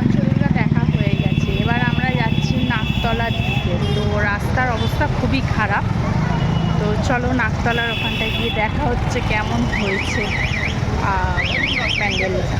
অঞ্চলটা দেখা হয়ে গেছে। এবার আমরা যাচ্ছি নাকতলার দিকে। তো রাস্তার অবস্থা খুবই খারাপ। তো চলো নাকতলার ওখানটায় গিয়ে দেখা হচ্ছে কেমন হয়েছে। প্যান্ডেলটা।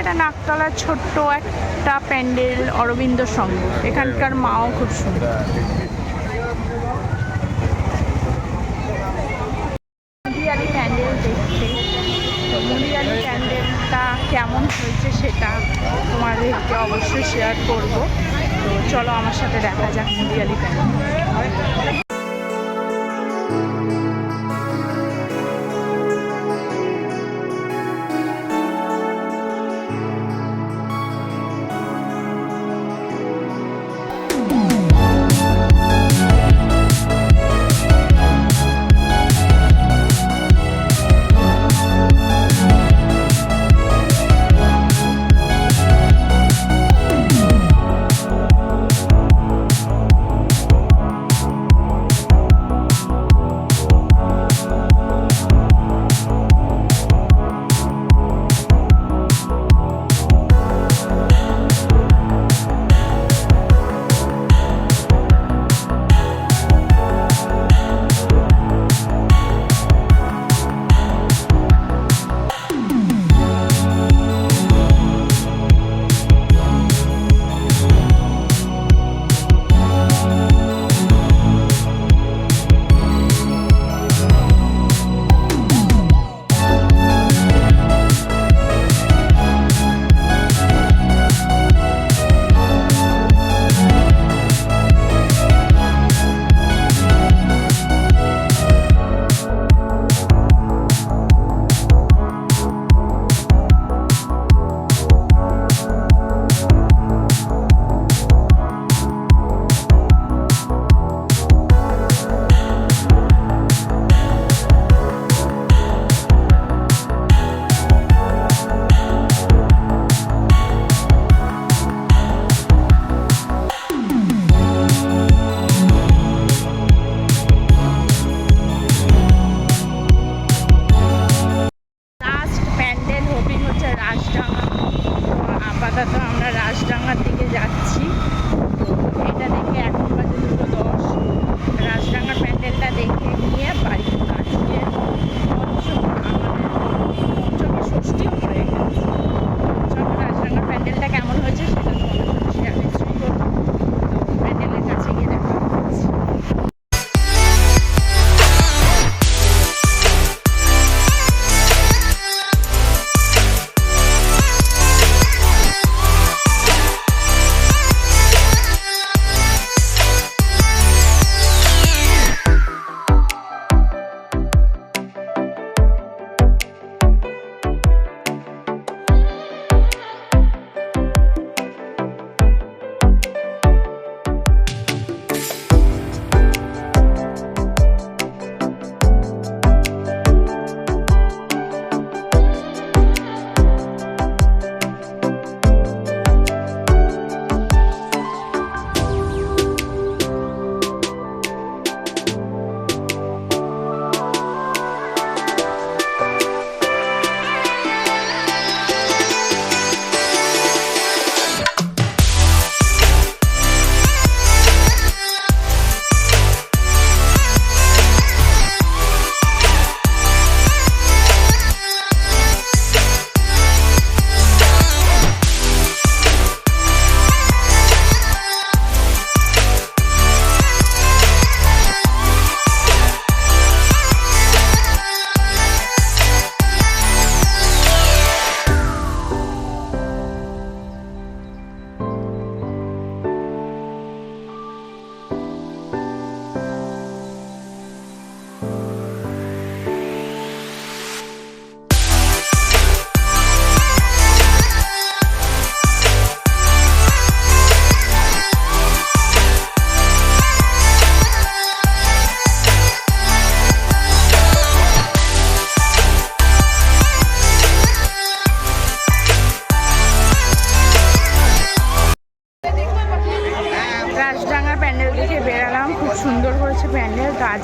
এটা একটা নাকতলার ছোট্ট একটা প্যান্ডেল অরবিন্দ সংঘ। এখানকার মাও খুব সুন্দর। প্যান্ডেল দেখতে। প্যান্ডেলটা কেমন হয়েছে সেটা তোমাদেরকে অবশ্যই শেয়ার করব। তো চলো আমার সাথে দেখা যাক মুদিয়ালি প্যান্ডেল।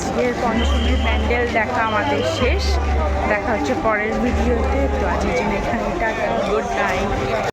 আজকের পঞ্চমী প্যান্ডেল দেখা আমাদের শেষ। দেখা হচ্ছে পরের ভিডিওতে। তো আজকের জন্য এখানে টাটা। Good night